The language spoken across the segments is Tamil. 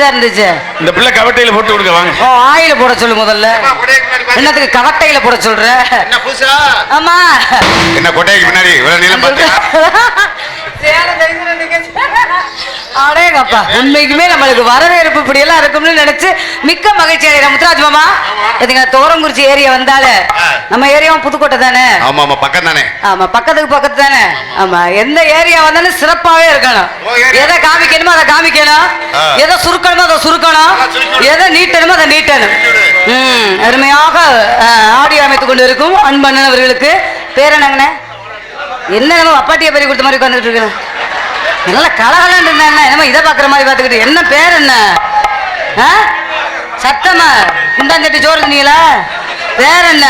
பெருசா இருந்துச்சு இந்த பிள்ளை கவட்டையில போட்டு கொடுக்க வாங்க. ஓ ஆயில போட சொல்லு முதல்ல. என்னத்துக்கு கவட்டையில போட சொல்ற? என்ன புதுசா ஆமா. என்ன கொட்டைக்கு பின்னாடி இவ்வளவு நீளம் அடேங்கப்பா உண்மைக்குமே நம்மளுக்கு வரவேற்பு இப்படி எல்லாம் இருக்கும்னு நினைச்சு மிக்க மகிழ்ச்சி அடைகிறேன் முத்துராஜ் மாமா. இதுங்க தோரங்குறிச்சி ஏரியா வந்தாலே. நம்ம ஏரியாவும் புதுக்கோட்டை தானே? ஆமா ஆமா பக்கம் தானே. ஆமா பக்கத்துக்கு பக்கத்து தானே? ஆமா எந்த ஏரியா வந்தாலும் சிறப்பாவே இருக்கணும். எதை காமிக்கணுமோ அதை காமிக்கணும். எதை சுருக்கணுமோ அதை சுருக்கணும். எதை நீட்டணுமோ அதை நீட்டணும். ம் அருமையாக ஆடியோ அமைத்துக் கொண்டு இருக்கும் அன்பண்ணன் அவர்களுக்கு பேர் என்னங்கண்ணே? என்ன நம்ம அப்பாட்டியை பெரிய கொடுத்த மாதிரி உட்காந்துட்டு இருக்கிறேன் நல்லா கலகலன்னு இருந்தாங்க என்னமோ இதை பார்க்குற மாதிரி பார்த்துக்கிட்டு என்ன பேர் என்ன? சத்தமா குண்டாந்தட்டி சோறு நீங்களா பேர் என்ன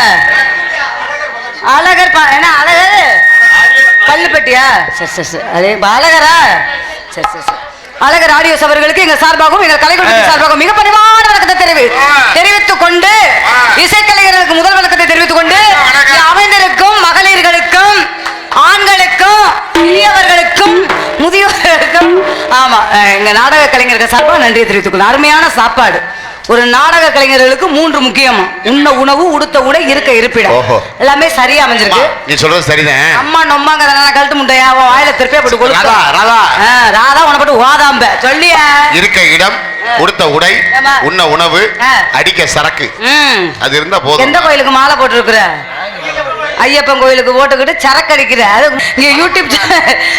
அழகர் என்ன அழகர்? பல்லுப்பட்டியா சரி சரி சரி. அதே அழகரா? சரி சரி சரி. அழகர் ஆடியோஸ் அவர்களுக்கு எங்க சார்பாகவும் எங்கள் கலைக்குழுவின் சார்பாகவும் மிக பணிவான வணக்கத்தை தெரிவி தெரிவித்துக் கொண்டு இசைக்கலைஞர்களுக்கு முதல் வணக்கத்தை தெரிவித்துக் கொண்டு அமைந்திருக்கும் மகளிர்களுக்கும் ஆண்களுக்கும் பெரியவர்களுக்கும் முதியோர்களுக்கும் ஆமா எங்க நாடக கலைஞர்கள் சார்பாக நன்றியை தெரிவித்துக் கொள்ள அருமையான சாப்பாடு. ஒரு நாடக கலைஞர்களுக்கு மூன்று முக்கியம். உண்ண உணவு உடுத்த உடை இருக்க இருப்பிடம். எல்லாமே சரியா அமைஞ்சிருக்கு. நீ சொல்றது சரிதான். அம்மா நொம்மாங்கிறதுனால கழுத்து முட்டையா வாயில திருப்பியா போட்டு கொடுத்தா ராதா ராதா. ராதா உன போட்டு ஓதாம்ப. சொல்லியா. இருக்க இடம் உடுத்த உடை. உண்ண உணவு. அடிக்க சரக்கு. அது இருந்தா எந்த போதும் கோயிலுக்கு மாலை போட்டிருக்கிற? ஐயப்பன் கோயிலுக்கு ஓட்டுக்கிட்டு சரக்கு அடிக்கிற அது இங்கே யூடியூப்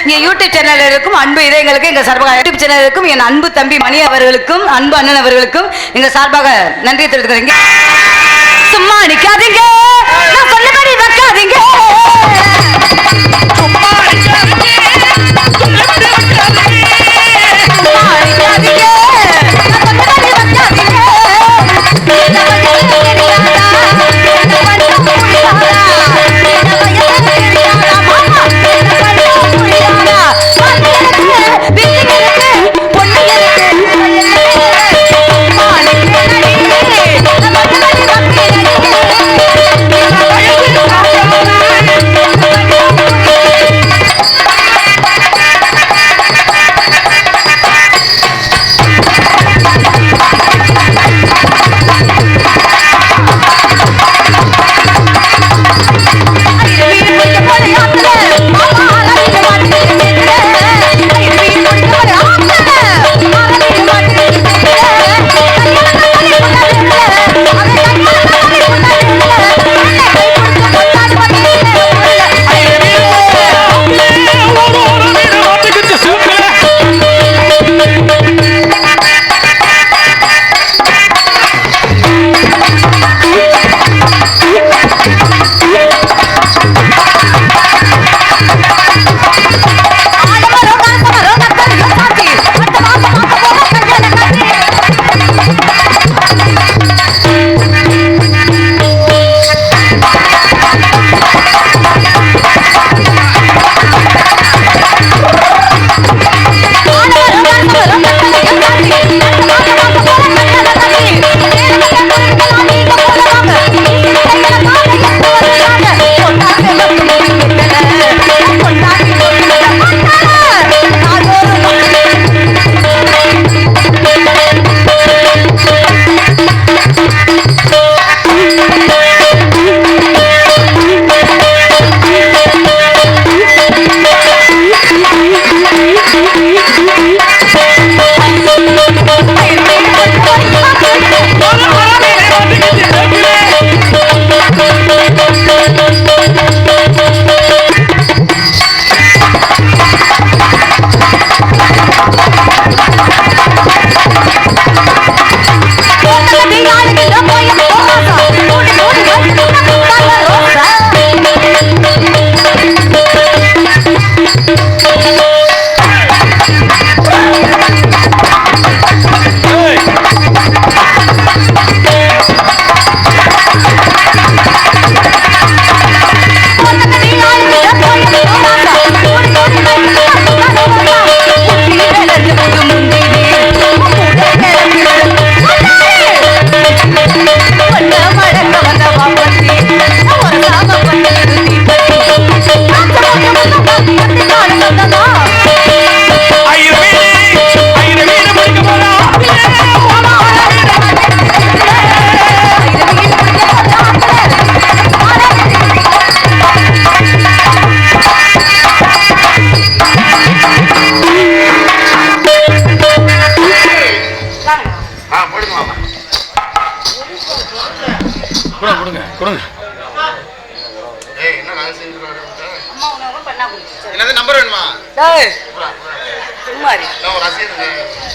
இங்கே யூடியூப் சேனல் இருக்கும் அன்பு இதயங்களுக்கு எங்க சார்பாக யூடியூப் சேனல் இருக்கும் என் அன்பு தம்பி மணி அவர்களுக்கும் அன்பு அண்ணன் அவர்களுக்கும் எங்க சார்பாக நன்றி தெரிவித்துக்கிறீங்க சும்மா நிக்காதீங்க.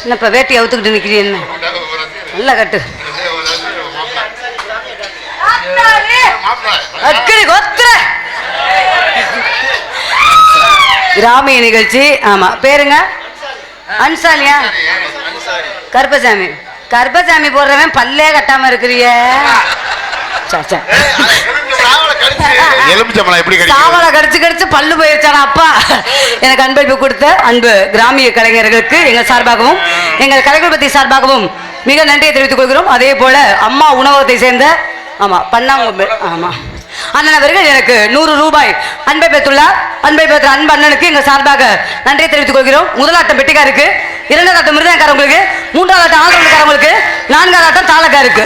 என்னப்பா வேட்டி அவுத்துக்கிட்டு நிற்கிறீ என்ன? நல்லா கட்டு. ஒரு கொத்துற. கிராமிய நிகழ்ச்சி ஆமா. பேருங்க? அன்சாலியா? கருப்பசாமி. கருப்பசாமி போடுறவன் பல்லே கட்டாம இருக்கிறிய. சாச்சா எலுமிச்சம்பளம் எப்படி சாவலை கடிச்சு கடிச்சு பல்லு போயிருச்சானா அப்பா. எனக்கு அன்பளிப்பு கொடுத்த அன்பு கிராமிய கலைஞர்களுக்கு எங்கள் சார்பாகவும் எங்கள் கலைக்குழுப்பத்தை சார்பாகவும் மிக நன்றியை தெரிவித்துக் கொள்கிறோம். அதே போல அம்மா உணவகத்தை சேர்ந்த ஆமா பண்ணாங்க ஆமா. அண்ணன் அவர்கள் எனக்கு நூறு ரூபாய் அன்பை பெற்றுள்ளார். அன்பை பெற்ற அன்பு அண்ணனுக்கு எங்கள் சார்பாக நன்றியை தெரிவித்துக் கொள்கிறோம். முதலாட்டம் பெட்டிக்காருக்கு இரண்டாவது ஆட்டம் மிருதங்காரங்களுக்கு மூன்றாவது ஆட்டம் ஆந்திரக்காரங்களுக்கு நான்காவது ஆட்டம் தாளக்காருக்கு.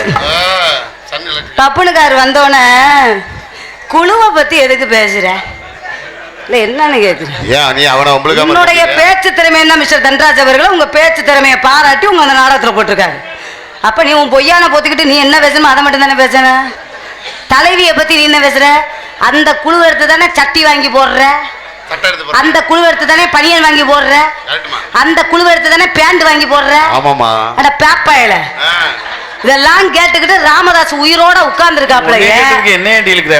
தப்புனுக்கார் வந்தோடனே குழுவை பத்தி எதுக்கு பேசுற? இல்ல என்னன்னு கேக்குறேன். உன்னுடைய பேச்சு திறமை என்ன மிஸ்டர் தன்ராஜ் அவர்கள் உங்க பேச்சு திறமையை பாராட்டி உங்க அந்த நாடகத்துல போட்டிருக்காரு. அப்ப நீ உன் பொய்யான போத்துக்கிட்டு நீ என்ன பேசணுமோ அதை மட்டும் தானே பேசுற? தலைவியை பத்தி நீ என்ன பேசுற? அந்த குழு எடுத்து தானே சட்டி வாங்கி போடுற. அந்த குழு எடுத்து தானே பனியன் வாங்கி போடுற? அந்த குழு எடுத்து தானே பேண்ட் வாங்கி போடுற? ஆமாமா அட பேப்பாயில. இதெல்லாம் கேட்டுக்கிட்டு ராமதாஸ் உயிரோட உட்கார்ந்துருக்காப்லையே உன்னைய என்ன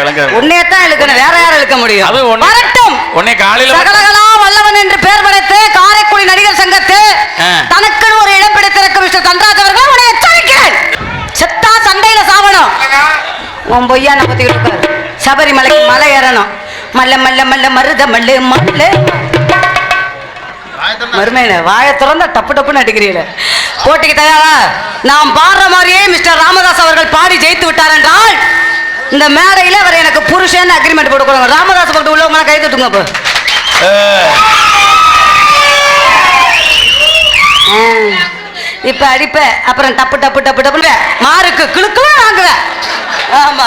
விளங்காது உன்னையத்தான் இழுக்கணும். வேற யாரும் இழுக்க முடியும்? வரட்டும். உன்னை காலையில சகலகலா வல்லவன் என்று பெயர் படைத்து காரைக்குடி நடிகர் சங்கத்து. தனக்குன்னு ஒரு இடம் பிடித்திருக்கும் மிஸ்டர் தன்ராஜ் அவர்கள் உன்னை எச்சரிக்கிறேன். செத்தா சண்டையில சாவணும். உன் பொய்யான பத்திக்கிட்டு இருக்காரு சபரிமலைக்கு மலை ஏறணும். மல்ல மல்ல மல்ல மருத மல்லு மல்லு. மருமையில வாயை திறந்தா டப்பு டப்புன்னு அடிக்கிறீங்களே. போட்டிக்கு தயாரா? நாம் பாடுற மாதிரியே மிஸ்டர் ராமதாஸ் அவர்கள் பாடி ஜெயித்து விட்டார் என்றால் இந்த மேடையில அவர் எனக்கு புருஷன் அக்ரிமெண்ட் போட்டு கொடுங்க ராமதாஸ் பக்கத்து உள்ளவங்க கை தட்டுங்க இப்போ இப்ப அடிப்ப அப்புறம் டப்பு டப்பு டப்பு டப்பு மாருக்கு கிழுக்கலாம் வாங்குவேன் ஆமா.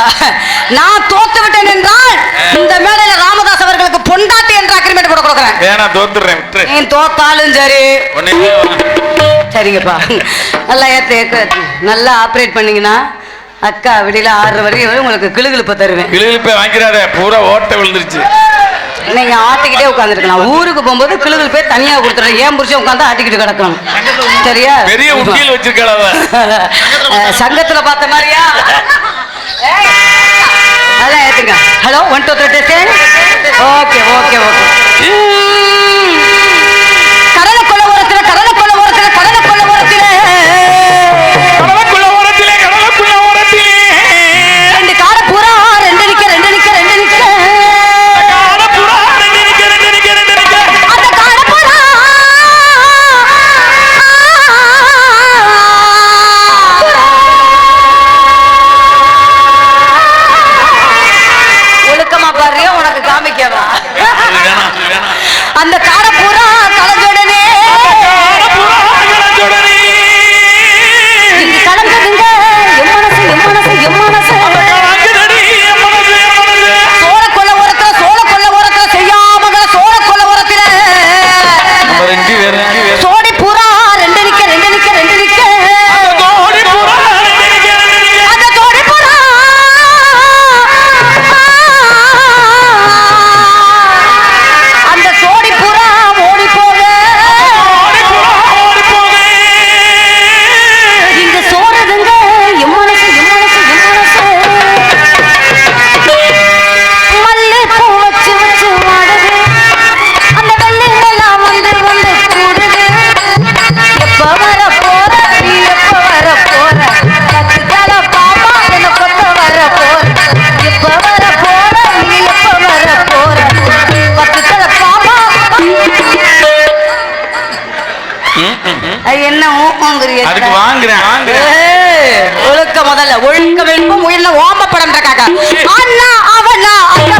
நான் தோத்து விட்டேன் என்றால் இந்த மேடையில ராமதாஸ் அவர்களுக்கு பொண்டாட்டி என்ற அக்ரிமெண்ட் போட்டு கொடுக்குறேன். வேணா தோத்துறேன் நீ தோத்தாலும் சரி. சரிங்கப்பா. நல்லா ஏத்து நல்லா ஆப்ரேட் பண்ணீங்கன்னா அக்கா விடியில ஆறு வரையும் உங்களுக்கு கிளுகிழுப்ப தருவேன். கிளிகிழிப்பை வாங்கிறாத பூரா ஓட்ட விழுந்துருச்சு. நீங்க ஆட்டிக்கிட்டே உட்காந்துருக்கலாம் ஊருக்கு போகும்போது கிளுகிழு போய் தனியா கொடுத்துறேன் ஏன் புருஷன் உட்காந்து ஆட்டிக்கிட்டு கிடக்கணும்? சரியா? பெரிய உண்டியல் சங்கத்துல பார்த்த மாதிரியா? அதான் ஏத்துங்க. Hello one two three test okay okay okay. அதுக்கு வாங்குறேன். ஒழுக்க முதல்ல. ஒழுக்க வேண்டும் உயிரில ஓம படம் அண்ணா அவனா? அந்த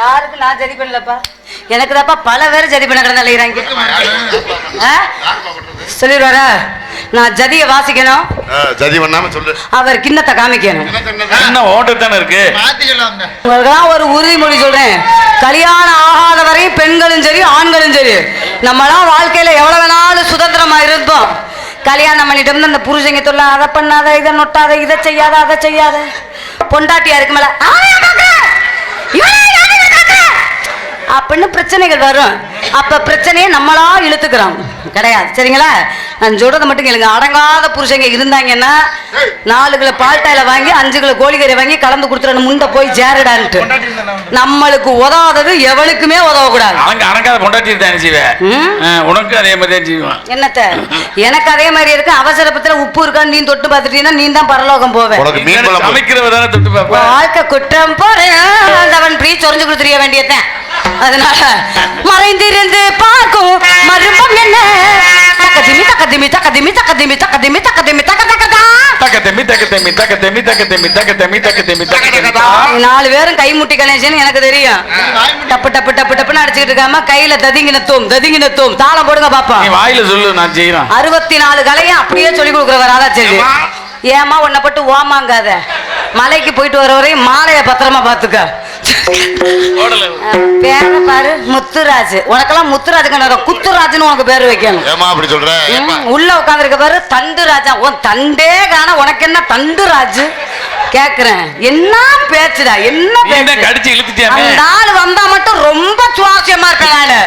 யாருக்கு நான் சதி பண்ணலப்பா? எனக்கு தாப்பா பல பேர் சதி பண்ண கிடந்த அலைகிறாங்க சொல்லிடுவாரா? நான் ஜதியை வாசிக்கணும். ஜதி பண்ணாம சொல்லு. அவர் கிண்ணத்தை காமிக்கணும். என்ன ஓட்டு தானே இருக்கு? உங்களுக்கெல்லாம் ஒரு உறுதிமொழி சொல்றேன். கல்யாணம் ஆகாத வரையும் பெண்களும் சரி ஆண்களும் சரி. நம்மளாம் வாழ்க்கையில எவ்வளவு வேணாலும் சுதந்திரமா இருப்போம். கல்யாணம் பண்ணிட்டு அந்த புருஷங்க சொல்ல அதை பண்ணாத இதை நொட்டாத இதை செய்யாத அதை செய்யாத. பொண்டாட்டியா இருக்கு மேல அப்படின்னு பிரச்சனைகள் வரும். அப்ப பிரச்சனையை நம்மளா இழுத்துக்கிறோம். கிடையாது. சரிங்களா? நான் சொல்றதை மட்டும் கேளுங்க. அடங்காத புருஷங்க இருந்தாங்கன்னா நாலு கிலோ பால்டாயில வாங்கி அஞ்சு கிலோ கோழிக்கறி வாங்கி கலந்து கொடுத்துறணும் முண்ட போய் சேருடான்ட்டு நம்மளுக்கு உதவாதது எவனுக்குமே உதவக்கூடாது. அவங்க அடங்காத பொண்டாட்டி தான் செய்வேன்? உனக்கு அதே மாதிரி தான் செய்வான். என்னத்த? எனக்கு அதே மாதிரி இருக்கு. அவசரப்பத்துல உப்பு இருக்கான்னு நீ தொட்டு பார்த்துட்டீங்கன்னா நீ தான் பரலோகம் போவேன் சமைக்கிறவ தானே தொட்டு வாழ்க்கை குற்றம் போறவன் பிரீ சொரிஞ்சு கொடுத்துரிய வேண்டியதேன் அதனால மறைந்திருந்து பார்க்கும் மருமம் என்ன தக்கதிமி தக்கதிமி தக்கதிமி தக்கதிமி தக்கதிமி தக்கதிமி தக்க தக்கதா தக்க தெம்மி தக்க தெம்மி தக்க தெம்மி தக்க தெம்மி தக்க தெம்மி தக்க தெம்மி தக்க தெம்மி நீங்க நாலு பேரும் கைமுட்டி கணேசன் எனக்கு தெரியும் டப்பு டப்பு டப்பு டப்புன்னு அடிச்சுக்கிட்டு இருக்காம கையில ததிங்கின தூம் ததிங்கின தூம் தாளம் போடுங்க பாப்பா நீ வாயில சொல்லு நான் செய்யறேன் அறுபத்தி நாலு கலையும் அப்படியே சொல்லி கொடுக்குறவர் ஆராய்ச்சி ஏமா உன்னை பட்டு ஓமாங்காத மலைக்கு போயிட்டு வர வரையும் மாலைய பத்திரமா பாத்துக்க பேர பாரு முத்துராஜ். உனக்கெல்லாம் முத்துராஜுக்கு குத்துராஜ்னு உனக்கு பேர் வைக்கணும். ஏமா அப்படி சொல்ற? ஏம்மா? ம், உள்ள உட்காந்துருக்க பாரு தண்டு ராஜா. உன் தண்டே காண உனக்கு என்ன தண்டு ராஜு? கேக்குறேன். என்ன பேச்சுடா என்ன பேச்சு? அந்த ஆள் வந்தா மட்டும் ரொம்ப சுவாரஸ்யமா இருப்பேன் நானு.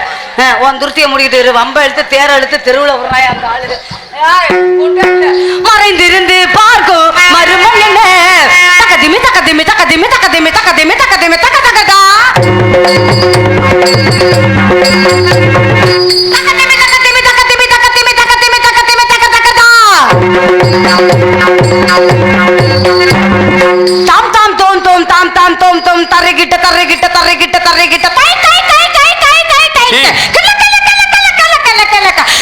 உன் துருத்திய முடிக்கிட்டு வம்ப எடுத்து தேர எடுத்து தெருவுல விடுறாய் அந்த ஆளு. மறைந்திருந்து பார்க்கும் மருமம் என்ன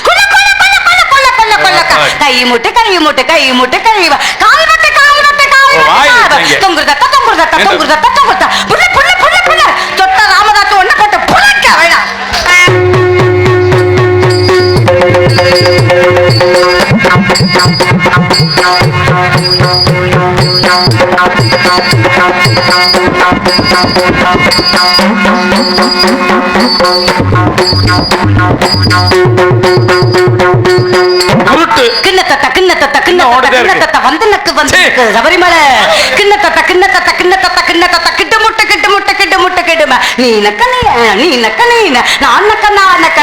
குல குல குல குல குல குல க. கை முட்டு கை முட்டு கை முட்டு கை வ- கால் முட்டு கால் முட்டு கால் ஓ, வாய் முட்டு வச்சாங்க. தொங்குறதா தொங்குறதா? தொங்குறதா தொங்குறதா புள்ள புள்ள புள்ள புள்ள. தொட்ட ராமதாத்து ஒண்ணு போட்டு புள்ளக்க வேணாம் உருட்டு. கிண்ணத்தட்ட இன்னும் கிண்ணத்தட்ட ஓடிட்டே கிண்ணத்தட்ட வந்து சபரிமலை. கிண்ணத்தட்ட கிண்ணத்தட்ட கிண்ணத்தட்ட கிண்ணத்தட்ட கிட்டு முட்டை கிட்டு முட்டை கிட்டு முட்டை கிட்டுமா நீ நக்க நீ நீ நக்க நீ நான் நக்க நான் நக்க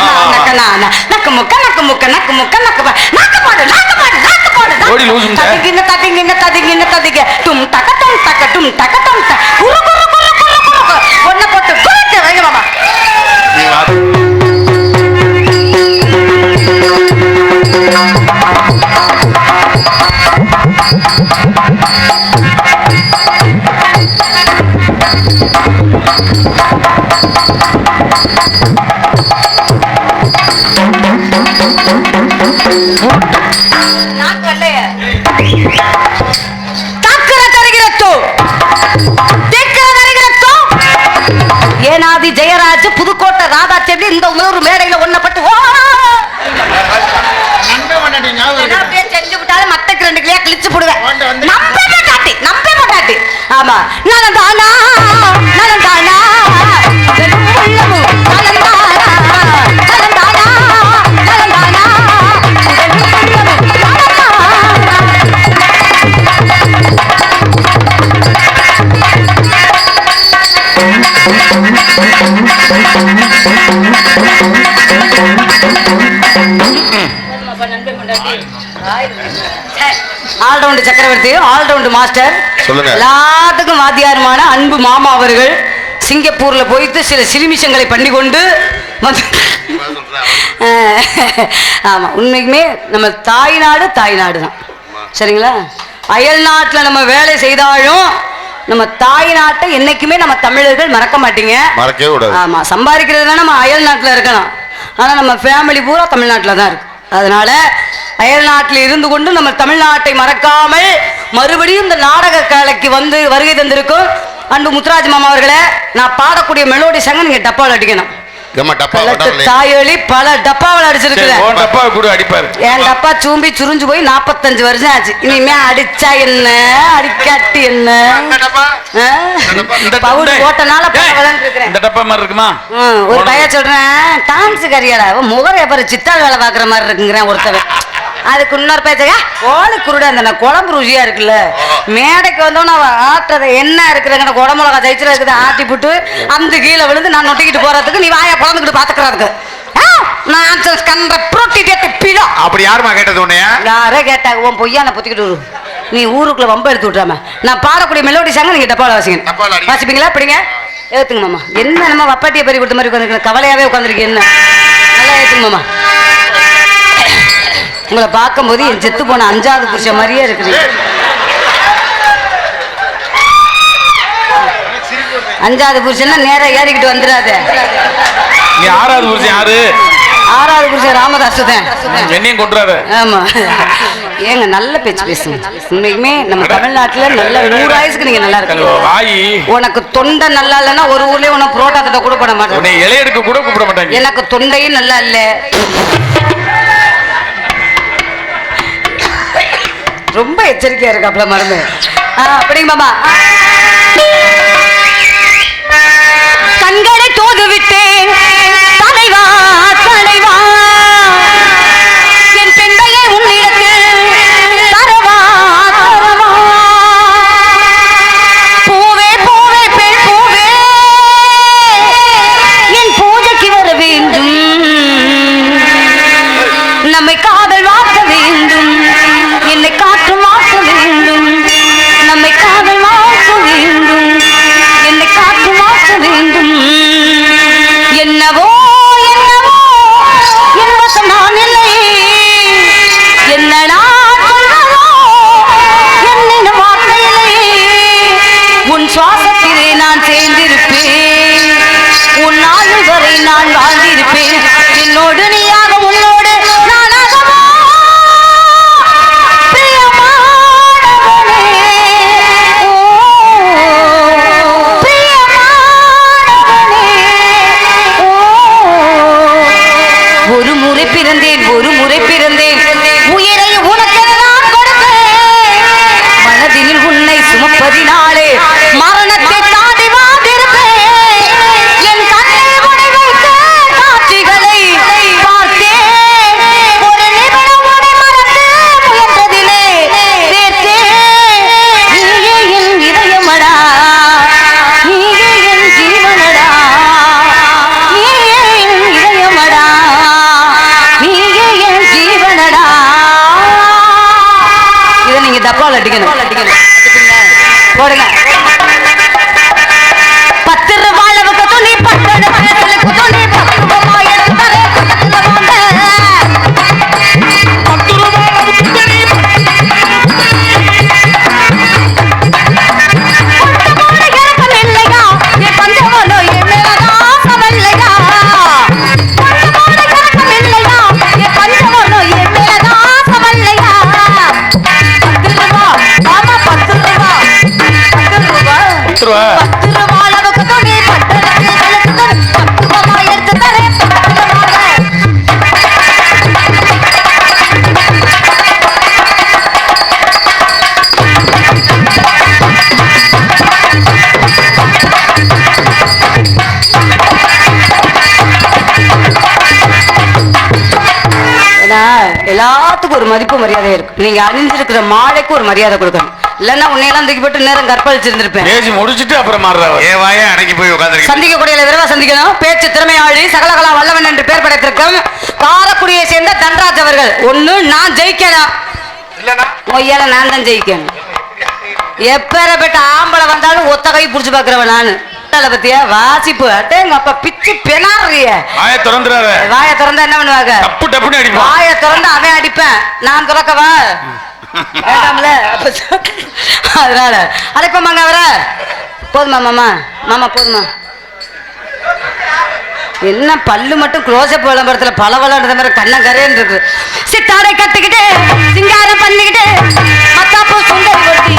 நான் நக்க முக்க நக்கு முக்க நக்கு முக்க நக்கு நாக்கு பாடு நாக்கு பாடு நாக்கு பாடு ஓடி லூசுங்க. ததிங்கின ததிங்கின ததிங்கின ததிங்க. டும் தக்க டும் தக்க டும் தக்க டும் த குரு குரு குரு குரு குரு குரு ஒன்ன போட்டு குளிக்க வைங்க மாமா. ஏனாதி ஜெயராஜ் புதுக்கோட்டை ராதா செடி இந்த ஒரு மேடையில ஒன்னப்பட்டு ஓ ஏன்னா செஞ்சு விட்டாலும் மத்த ரெண்டு கிளியா கிழிச்சு போடுவேன் நம்ப மாட்டாட்டி நம்ப மாட்டாட்டி ஆமா நலந்தானா நலந்தானா ஆல்ரவுண்ட் சக்கரவர்த்தி ஆல்ரவுண்ட் மாஸ்டர். சொல்லுங்க. எல்லாத்துக்கும் வாத்தியாருமான அன்பு மாமா அவர்கள் சிங்கப்பூர்ல போயிட்டு சில சிலிமிஷங்களை பண்ணி கொண்டு வந்து அஹ், ஆமா உண்மைக்குமே நம்ம தாய்நாடு தாய்நாடு தான் சரிங்களா? அயல் நாட்டுல நம்ம வேலை செய்தாலும் நம்ம தாய் நாட்டை என்னைக்குமே நம்ம தமிழர்கள் மறக்க மாட்டீங்க. மறக்கவே கூடாது. ஆமா சம்பாதிக்கிறது வேணா நம்ம அயல் நாட்டுல இருக்கலாம். ஆனா நம்ம ஃபேமிலி பூரா தமிழ்நாட்டுல தான் இருக்கு. அதனால அயல் நாட்டில் இருந்து கொண்டு நம்ம தமிழ்நாட்டை மறக்காமல் மறுபடியும் இந்த நாடக கலைக்கு வந்து வருகை தந்திருக்கும் அன்பு முத்துராஜ் மாமா அவர்களே நான் பாடக்கூடிய மெலோடி சங்க நீங்க டப்பாவில் அடிக்கணும். ஏம்மா டப்பா. தாயொலி பல டப்பாவில் சரி, அடிச்சிருக்கிறேன் உன் டப்பா கூட அடிப்பாரு. என் டப்பா சூம்பி சுருஞ்சு போய் நாற்பத்தஞ்சு வருஷம் ஆச்சு. இனிமே அடிச்சா என்ன? அடிக்காட்டி என்ன? இந்த டப்பா? ஆ? பவுடு டேய், போட்டனால இந்த டப்பா மாதிரி இருக்குமா? ஒரு பையன் சொல்றேன் டான்ஸ் கரியடா முகரை பாரு சித்தாள் வேலை பார்க்குற மாதிரி இருக்குங்கிறேன் ஒருத்தவன். அதுக்கு இன்னொரு பேச்சக கோழி குருடை அந்த குழம்பு ருசியா இருக்குல்ல. மேடைக்கு வந்தோன்னு அவ ஆட்டுறத என்ன இருக்கிறங்கிற குடமிளகா ஜெயிச்சுல இருக்குது ஆட்டி போட்டு அந்த கீழே விழுந்து நான் நொட்டிக்கிட்டு போறதுக்கு நீ வாயை பிறந்துக்கிட்டு பாத்துக்கிறதுக்கு. நான் கண்ட புரோட்டி பிலோ அப்படி யாருமா கேட்டது உன்னைய? யாரே கேட்டாங்க உன் பொய்யான பொத்திக்கிட்டு வரு. நீ ஊருக்குள்ள வம்ப எடுத்து விட்றாம நான் பாடக்கூடிய மெலோடி சாங்க நீங்க டப்பால வாசிங்க. வாசிப்பீங்களா? பிடிங்க. ஏத்துங்க மாமா. என்ன நம்ம வப்பாட்டியை பறி கொடுத்த மாதிரி உட்காந்துருக்கேன் கவலையாவே உட்காந்துருக்கு என்ன? நல்லா ஏத்துங்க மாமா. உங்களை பார்க்கும்போது என் செத்து போன அஞ்சாவது புருஷன் மாதிரியே இருக்குது. அஞ்சாவது புருஷன்னா நேரா ஏறிக்கிட்டு வந்துடாத ஆறாவது புருஷன் யாரு? ஆறாவது புருஷன் ராமதாஸ் தான். என்னையும் கொண்டுறாத ஆமா. ஏங்க நல்ல பேச்சு பேசுங்க. உண்மைக்குமே நம்ம தமிழ்நாட்டுல நல்ல நூறு ஆயுசுக்கு நீங்க நல்லா இருக்கீங்க. உனக்கு தொண்டை நல்லா இல்லைன்னா ஒரு ஊர்லயே உனக்கு புரோட்டா தட்ட கூட போட மாட்டேன். இலையெடுக்க கூட கூப்பிட மாட்டாங்க. எனக்கு தொண்டையும் நல்லா இல்ல. ரொம்ப எச்சரிக்கையா இருக்காப்ல மருந்து அப்படிங்க மாமா. கண்களை தோது விட்டேன் தலைவா தலைவா. পুতুলি ஒரு மதிப்பு மரியாதை இருக்கு நீங்க அணிஞ்சிருக்கிற மாலைக்கு ஒரு மரியாதை கொடுக்கணும். இல்லைன்னா உன்னையெல்லாம் தூக்கி போட்டு நேரம் கற்பழிச்சிருந்திருப்பேன். பேசி முடிச்சிட்டு அப்புறம் என் வாயே அடங்கி போய் உட்காந்துருக்கு சந்திக்கக்கூடிய விரைவா சந்திக்கணும். பேச்சு திறமையாளி சகலகலா வல்லவன் என்று பெயர் படைத்திருக்கும் காரக்குடியை சேர்ந்த தன்ராஜ் அவர்கள். ஒண்ணு நான் ஜெயிக்கணும். இல்லனா மொய்யால நான் தான் ஜெயிக்கணும். எப்பேறப்பட்ட ஆம்பளை வந்தாலும் ஒத்த கை புடிச்சு பாக்குறவன் நானு. பத்தியா? வாசிப்பு அட்டே எங்க அப்பா பிச்சு பெனாறிய ஆய திறந்துறாத. வாயை திறந்தா என்ன பண்ணுவாங்க? டப்பு டப்புன்னு அடிப்பான். வாயை திறந்து அவன் அடிப்பேன். நான் திறக்கவா வேண்டாம்ல. அதனால. அழைப்போமாங்க அவரை போதுமா மாமா? மாமா போதுமா? என்ன பல்லு மட்டும் க்ளோஸ்அப் விளம்பரத்துல பல வளர்ந்த மாதிரி கண்ணம் கரையன் இருக்கு கத்துக்கிட்டு சிங்காரம் பண்ணிக்கிட்டு மத்தாப்பூ சுண்டல் கொட்டி.